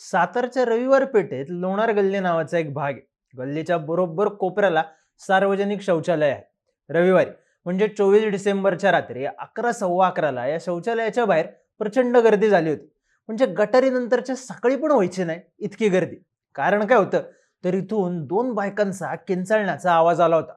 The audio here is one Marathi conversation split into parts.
सातारच्या रविवार पेठेत लोणार गल्ली नावाचा एक भाग आहे. गल्लीच्या बरोबर कोपऱ्याला सार्वजनिक शौचालय आहे. रविवारी म्हणजे चोवीस डिसेंबरच्या रात्री अकरा सव्वा अकराला या शौचालयाच्या बाहेर प्रचंड गर्दी झाली होती. म्हणजे गटारीनंतरच्या सकाळी पण व्हायची नाही इतकी गर्दी. कारण काय होतं तर इथून दोन बायकांचा किंचाळण्याचा आवाज आला होता.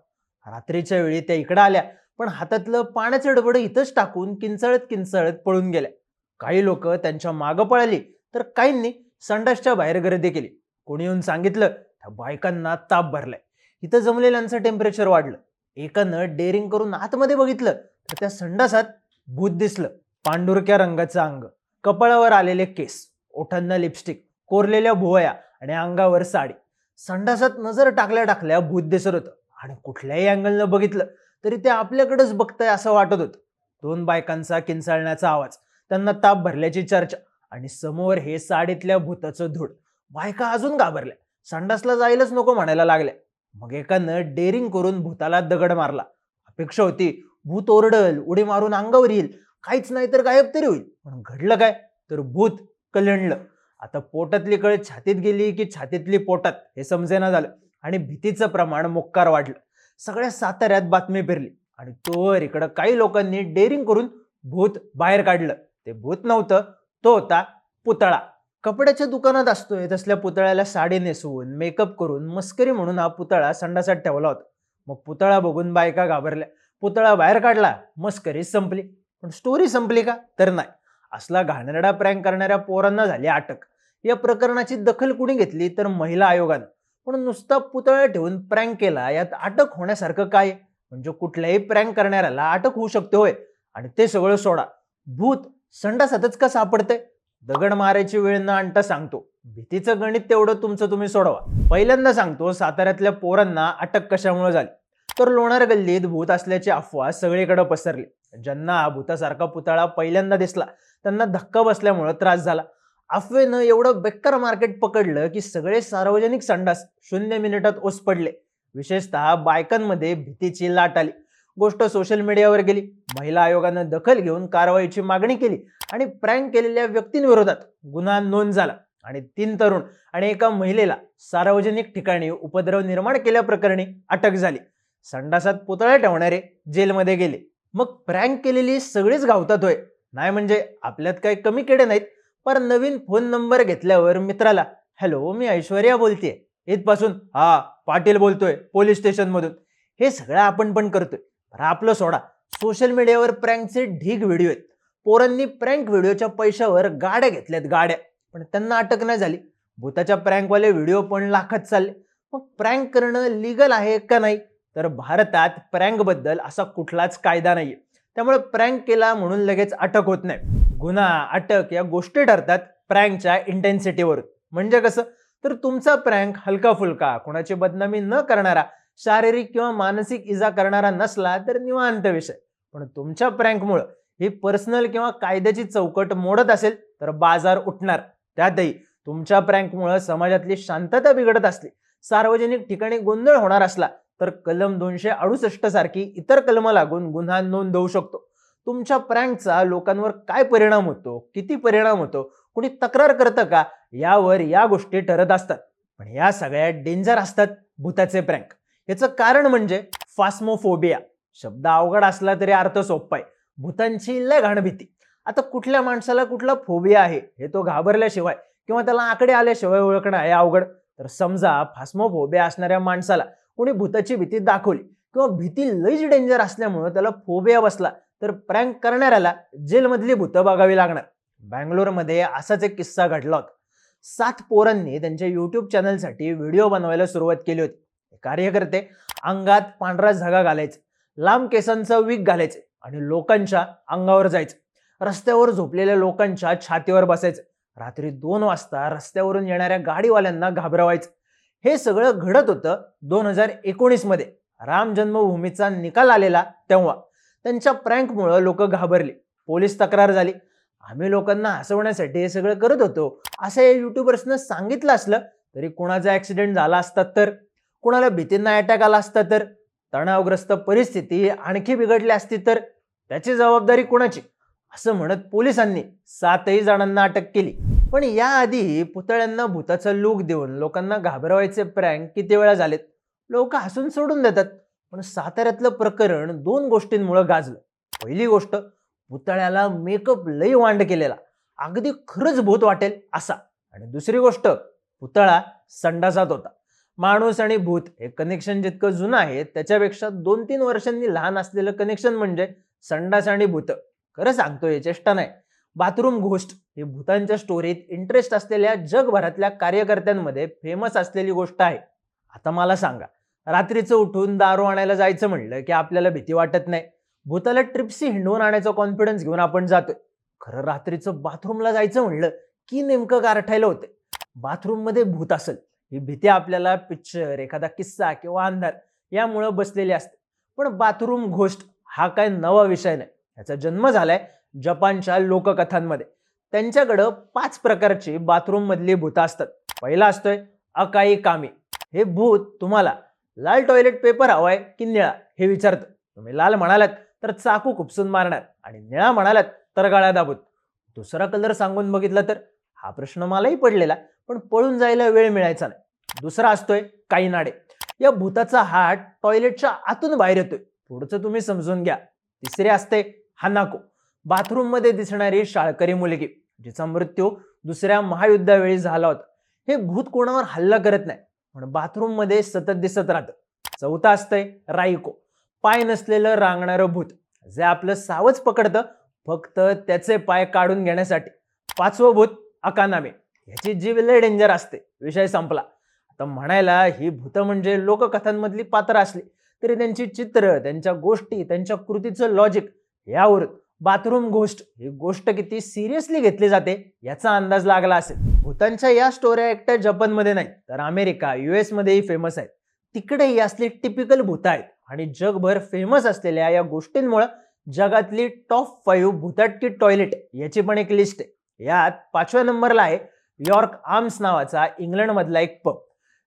रात्रीच्या वेळी त्या इकडं आल्या पण हातातलं पाण्याचं डबड इथंच टाकून किंचाळत किंचाळत पळून गेल्या. काही लोक त्यांच्या मागं पळाली तर काहींनी संडासच्या बाहेर गर्दी केली. कोणी येऊन सांगितलं त्या बायकांना ताप भरलाय. इथं जमलेल्यांचं टेम्परेचर वाढलं. एकानं डेअरिंग करून आतमध्ये बघितलं तर त्या संडासात भूत दिसलं. पांढुरक्या रंगाचं अंग कपाळावर आलेले केस ओठांना लिपस्टिक कोरलेल्या भुवया आणि अंगावर साडी. संडासात नजर टाकल्या टाकल्या भूत दिसत होतं. आणि कुठल्याही अँगलनं बघितलं तरी ते आपल्याकडेच बघतंय असं वाटत होतं. दोन बायकांचा किंचाळण्याचा आवाज त्यांना ताप भरल्याची चर्चा आणि समोर हे साडीतल्या भूताचं धूड बायका अजून घाबरल्या. संडासला जायलाच नको म्हणायला लागल्या. मग एकानं डेअरिंग करून भूताला दगड मारला. अपेक्षा होती भूत ओरडल उडी मारून अंगावर येईल. काहीच नाही तर गायब तरी होईल. पण घडलं काय? तर भूत कलंडलं. आता पोटातली कळ छातीत गेली की छातीतली पोटात? हे समजेना झालं. आणि भीतीचं प्रमाण मोक्कार वाढलं. सगळ्या साताऱ्यात बातमी फिरली आणि तोवर इकडं काही लोकांनी डेअरिंग करून भूत बाहेर काढलं. ते भूत नव्हतं तो होता पुतळा. कपड्याच्या दुकानात असतोय तसल्या पुतळ्याला साडी नेसवून मेकअप करून मस्करी म्हणून हा पुतळा संडासात ठेवला होता. मग पुतळा बघून बायका घाबरल्या. पुतळा बाहेर काढला मस्करी संपली. पण स्टोरी संपली का? तर नाही. असला घाणेरडा प्रँक करणाऱ्या पोरांना झाली अटक. या प्रकरणाची दखल कुणी घेतली? तर महिला आयोगानं. पण नुसता पुतळा ठेवून प्रँक केला यात अटक होण्यासारखं काय? आहे? म्हणजे कुठल्याही प्रँक करणाऱ्याला अटक होऊ शकते होय. आणि ते सगळं सोडा. भूत संडासातच का सापडते दगड मारायची वेळ न आणता सांगतो. भीतीचं गणित तेवढं तुमचं तुम्ही सोडवा. पहिल्यांदा सांगतो साताऱ्यातल्या पोरांना अटक कशामुळे झाली? तर लोणार गल्लीत भूत असल्याची अफवा सगळीकडे पसरली. ज्यांना भूतासारखा पुतळा पहिल्यांदा दिसला त्यांना धक्का बसल्यामुळे त्रास झाला. अफवेनं एवढं बेकार मार्केट पकडलं की सगळे सार्वजनिक संडास शून्य मिनिटात ओस पडले. विशेषतः बायकांमध्ये भीतीची लाट आली. गोष्ट सोशल मीडियावर गेली. महिला आयोगानं दखल घेऊन कारवाईची मागणी केली आणि प्रँक केलेल्या व्यक्तींविरोधात गुन्हा नोंद झाला. आणि तीन तरुण आणि एका महिलेला सार्वजनिक ठिकाणी उपद्रव निर्माण केल्याप्रकरणी अटक झाली. संडासात पुतळा ठेवणारे जेलमध्ये गेले. मग प्रँक केलेली सगळीच गावतात होय नाही म्हणजे आपल्यात काही कमी केडे नाहीत पर नवीन फोन नंबर घेतल्यावर मित्राला हॅलो मी ऐश्वर्या बोलतेय. इथपासून हा पाटील बोलतोय पोलीस स्टेशनमधून. हे सगळं आपण पण करतोय. आपलं सोडा. सोशल मीडियावर प्रँकचे ढीग व्हिडिओ आहेत. पोरांनी प्रँक व्हिडिओच्या पैशावर गाड्या घेतल्यात गाड्या. पण त्यांना अटक नाही झाली. भूताच्या प्रँकवाले व्हिडिओ पण लाखात चालले. मग प्रँक करणं लिगल आहे का नाही? तर भारतात प्रँकबद्दल असा कुठलाच कायदा नाहीये. त्यामुळे प्रँक केला म्हणून लगेच अटक होत नाही. गुन्हा अटक या गोष्टी ठरतात प्रँकच्या इंटेन्सिटीवरून म्हणजे कसं? तर तुमचा प्रँक हलका फुलका कोणाची बदनामी न करणारा शारीरिक किंवा मानसिक इजा करणारा नसला तर निवांत विषय. पण तुमच्या प्रँकमुळं ही पर्सनल किंवा कायद्याची चौकट मोडत असेल तर बाजार उठणार. त्यातही तुमच्या प्रँकमुळं समाजातली शांतता बिघडत असली सार्वजनिक ठिकाणी गोंधळ होणार असला तर कलम दोनशे अडुसष्ट सारखी इतर कलम लागून गुन्हा नोंद होऊ शकतो. तुमच्या प्रँकचा लोकांवर काय परिणाम होतो किती परिणाम होतो कुणी तक्रार करतं का यावर या गोष्टी ठरत असतात. पण या सगळ्या डेंजर असतात भूताचे प्रँक. याचं कारण म्हणजे फास्मोफोबिया. शब्द अवघड असला तरी अर्थ सोपा आहे. भूतांची लय घाण भीती आता कुठल्या माणसाला कुठला फोबिया आहे हे तो घाबरल्याशिवाय किंवा त्याला आकडे आल्याशिवाय ओळखणं आहे अवघड? तर समजा फास्मोफोबिया असणाऱ्या माणसाला कोणी भूताची भीती दाखवली किंवा भीती लईच डेंजर असल्यामुळे त्याला फोबिया बसला तर प्रँक करणाऱ्याला जेलमधली भूतं बघावी लागणार. बँगलोरमध्ये असाच एक किस्सा घडला होता. सात पोरांनी त्यांच्या युट्यूब चॅनलसाठी व्हिडिओ बनवायला सुरुवात केली होती. कार्यकर्ते अंगात पांढरा झगा घालायचे. लांब केसांचा विग घालायचे. आणि लोकांच्या अंगावर जायचं. रस्त्यावर झोपलेल्या लोकांच्या छातीवर बसायचं. रात्री दोन वाजता रस्त्यावरून येणाऱ्या गाडीवाल्यांना घाबरवायचं. हे सगळं घडत होतं दोन हजार एकोणीसमध्ये. राम जन्मभूमीचा निकाल आलेला तेव्हा. त्यांच्या प्रँकमुळं लोक घाबरली. पोलीस तक्रार झाली. आम्ही लोकांना हसवण्यासाठी हे सगळं करत होतो. असं या युट्यूबर्सनं सांगितलं असलं तरी कुणाचा ॲक्सिडेंट झाला असता तर? कुणाला भीतींना अटॅक आला असता तर? तणावग्रस्त परिस्थिती आणखी बिघडली असती तर? त्याची जबाबदारी कुणाची? असं म्हणत पोलिसांनी सातही जणांना अटक केली. पण याआधी पुतळ्यांना भूताचा लूक देऊन लोकांना घाबरवायचे प्रँक किती वेळा झालेत? लोक हसून सोडून देतात. पण साताऱ्यातलं प्रकरण दोन गोष्टींमुळं गाजलं. पहिली गोष्ट पुतळ्याला मेकअप लई वांड केलेला. अगदी खरंच भूत वाटेल असा. आणि दुसरी गोष्ट पुतळा संडासात होता. माणूस आणि भूत हे कनेक्शन जितकं जुनं आहे त्याच्यापेक्षा दोन तीन वर्षांनी लहान असलेलं कनेक्शन म्हणजे संडास आणि भूत. खरं सांगतोय चेष्टा नाही. बाथरूम घोस्ट ही भूतांच्या स्टोरीत इंटरेस्ट असलेल्या जगभरातल्या कार्यकर्त्यांमध्ये फेमस असलेली गोष्ट आहे. आता मला सांगा रात्रीचं उठून दारू आणायला जायचं म्हणलं की आपल्याला भीती वाटत नाही. भूताला ट्रिप्सी हिंडवून आणायचा कॉन्फिडन्स घेऊन आपण जातोय. खरं रात्रीचं बाथरूमला जायचं म्हणलं की नेमकं गारठायला होतं बाथरूममध्ये भूत असेल. ही भीती आपल्याला पिक्चर एखादा किस्सा किंवा अंधार यामुळं बसलेली असते. पण बाथरूम घोस्ट हा काय नवा विषय नाही. याचा जन्म झालाय जपानच्या लोककथांमध्ये. त्यांच्याकडं पाच प्रकारची बाथरूम मधली असतात. पहिला असतोय अकाई कामी. हे भूत तुम्हाला लाल टॉयलेट पेपर हवाय की निळा हे विचारतं. तुम्ही लाल म्हणालात तर चाकू खुपसून मारणार आणि निळा म्हणालात तर गाळ्या दाबूत दुसरा कलर सांगून बघितला तर हा प्रश्न मलाही पडलेला पण पळून जायला वेळ मिळायचा नाही. दुसरा असतोय काही नाडे या भूताचा हात टॉयलेटच्या आतून बाहेर येतोय. पुढचं तुम्ही समजून घ्या. तिसरे असते हानाको. बाथरूममध्ये दिसणारी शाळकरी मुलगी जिचा मृत्यू दुसऱ्या महायुद्धावेळी झाला होता. हे भूत कोणावर हल्ला करत नाही पण बाथरूममध्ये सतत दिसत राहतं. चौथा असतंय राईको. पाय नसलेलं रांगणारं भूत जे आपलं सावच पकडतं फक्त त्याचे पाय काढून घेण्यासाठी. पाचवं भूत अकानामे. ह्याची जीव लय डेंजर असते. विषय संपला. आता म्हणायला ही भूत म्हणजे लोककथांमधली पात्र असली तरी त्यांची चित्र त्यांच्या गोष्टी त्यांच्या कृतीचं लॉजिक यावर बाथरूम गोष्ट ही गोष्ट किती सिरियसली घेतली जाते याचा अंदाज लागला असेल. भूतांच्या या स्टोऱ्या एकट्या जपानमध्ये नाही तर अमेरिका युएसमध्येही फेमस आहेत. तिकडेही असली टिपिकल भूत आहेत आणि जगभर फेमस असलेल्या या गोष्टींमुळे जगातली टॉप फाईव्ह भूताटकी टॉयलेट याची पण एक लिस्ट आहे. यात पाचव्या नंबरला आहे यॉर्क आर्म्स नावाचा इंग्लंडमधला एक पब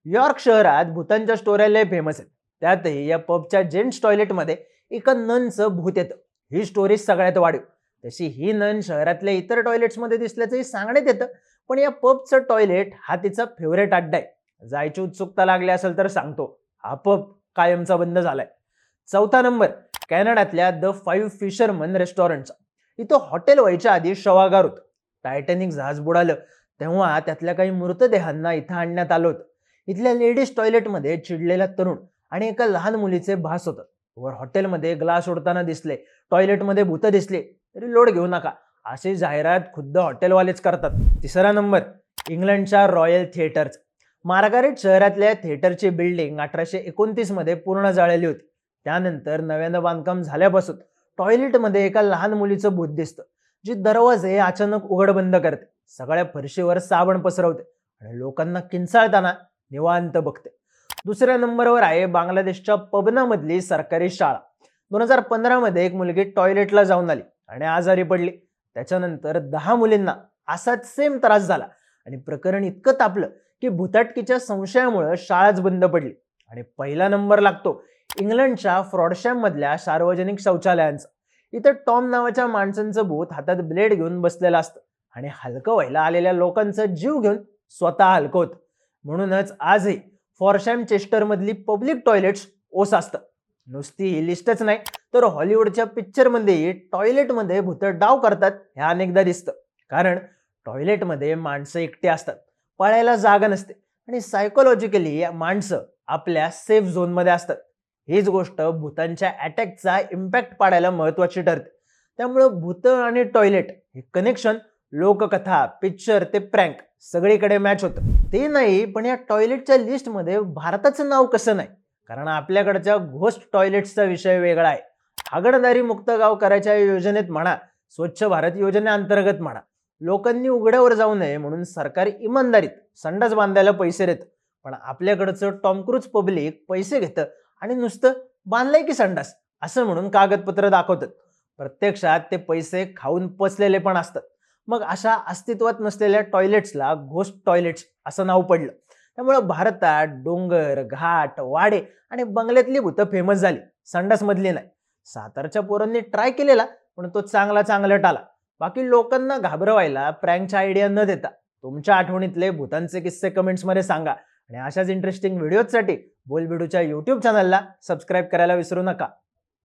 यॉर्क शहरात भूतांच्या स्टोऱ्या लय फेमस आहेत. त्यातही या पबच्या जेंट्स टॉयलेटमध्ये एका ननचं भूत येतं. ही स्टोरी सगळ्यात वाढीव. तशी ही नन शहरातल्या इतर टॉयलेट्समध्ये दिसल्याचंही सांगण्यात येतं. पण या पबचं टॉयलेट हा तिचा फेवरेट अड्डा आहे. जायची उत्सुकता लागली असेल तर सांगतो. हा पब कायमचा बंद झालाय. चौथा नंबर कॅनडातल्या द फाईव्ह फिशरमन रेस्टॉरंटचा. इथं हॉटेल व्हायच्या आधी शवागार होतं. टायटॅनिक जहाज बुडालं. तेव्हा त्यातल्या काही मृतदेहांना इथं आणण्यात आलं होतं. इथल्या लेडीज टॉयलेटमध्ये चिडलेला तरुण आणि एका लहान मुलीचे भास होतात वर हॉटेलमध्ये ग्लास उडताना दिसले टॉयलेटमध्ये भूत दिसले तरी लोड घेऊ नका. अशी जाहिरात खुद्द हॉटेलवालेच करतात. तिसरा नंबर इंग्लंडच्या रॉयल थिएटरचा मार्गारेट शहरातल्या थिएटरची बिल्डिंग अठराशे एकोणतीसमध्ये पूर्ण जाळलेली होती. त्यानंतर नव्यानं बांधकाम झाल्यापासून टॉयलेटमध्ये एका लहान मुलीचं भूत दिसतं जी दरवाजे अचानक उघड बंद करते. सगळ्या फरशीवर साबण पसरवते आणि लोकांना किंचाळताना निवांत बघते. दुसऱ्या नंबरवर आहे बांगलादेशच्या पबनामधली सरकारी शाळा. दोन हजार पंधरामध्ये एक मुलगी टॉयलेटला जाऊन आली आणि आजारी पडली. त्याच्यानंतर दहा मुलींना असाच सेम त्रास झाला आणि प्रकरण इतकं तापलं की भुताटकीच्या संशयामुळं शाळाच बंद पडली. आणि पहिला नंबर लागतो इंग्लंडच्या फ्रॉडशॅम मधल्या सार्वजनिक शौचालयांचा. इथं टॉम नावाच्या माणसांचं भूत हातात ब्लेड घेऊन बसलेलं असतं आणि हलकं व्हायला आलेल्या लोकांचा जीव घेऊन स्वतः हलकं होतं. म्हणूनच आजही फॉरशॅम चेस्टरमधली पब्लिक टॉयलेट्स ओस असतं. नुसती ही लिस्टच नाही तर हॉलिवूडच्या पिक्चरमध्येही टॉयलेटमध्ये भूत डाव करतात हे अनेकदा दिसतं. कारण टॉयलेटमध्ये माणसं एकटी असतात पळायला जागा नसते आणि सायकोलॉजिकली माणसं आपल्या सेफ झोनमध्ये असतात. हीच गोष्ट भूतांच्या अटॅकचा इम्पॅक्ट पाडायला महत्त्वाची ठरते. त्यामुळं भूतं आणि टॉयलेट हे कनेक्शन लोककथा पिक्चर ते प्रँक सगळीकडे मॅच होतं. ते नाही पण या टॉयलेटच्या लिस्टमध्ये भारताचं नाव कसं नाही? कारण आपल्याकडच्या घोस्ट टॉयलेट्सचा विषय वेगळा आहे. हागणदारी मुक्त गाव करायच्या योजनेत म्हणा स्वच्छ भारत योजनेअंतर्गत म्हणा लोकांनी उघड्यावर जाऊ नये म्हणून सरकारी इमानदारीत संडास बांधायला पैसे देतं. पण आपल्याकडचं टॉमक्रूज पब्लिक पैसे घेतं आणि नुसतं बांधलंय की संडास असं म्हणून कागदपत्र दाखवतात. प्रत्यक्षात ते पैसे खाऊन पचलेले पण असतात. मग अशा अस्तित्वात नसलेल्या टॉयलेट्सला घोस्ट टॉयलेट्स असं नाव पडलं. त्यामुळं भारतात डोंगर घाट वाडे आणि बंगल्यातली भूतं फेमस झाली. संडासमधली नाही. सातारच्या पोरांनी ट्राय केलेला पण तो चांगला चांगला टाला बाकी लोकांना घाबरवायला प्रँकच्या आयडिया न देता तुमच्या आठवणीतले भूतांचे किस्से कमेंट्समध्ये सांगा. आणि अशाच इंटरेस्टिंग व्हिडिओजसाठी बोलबिडूच्या यूट्यूब चॅनलला सबस्क्राईब करायला विसरू नका.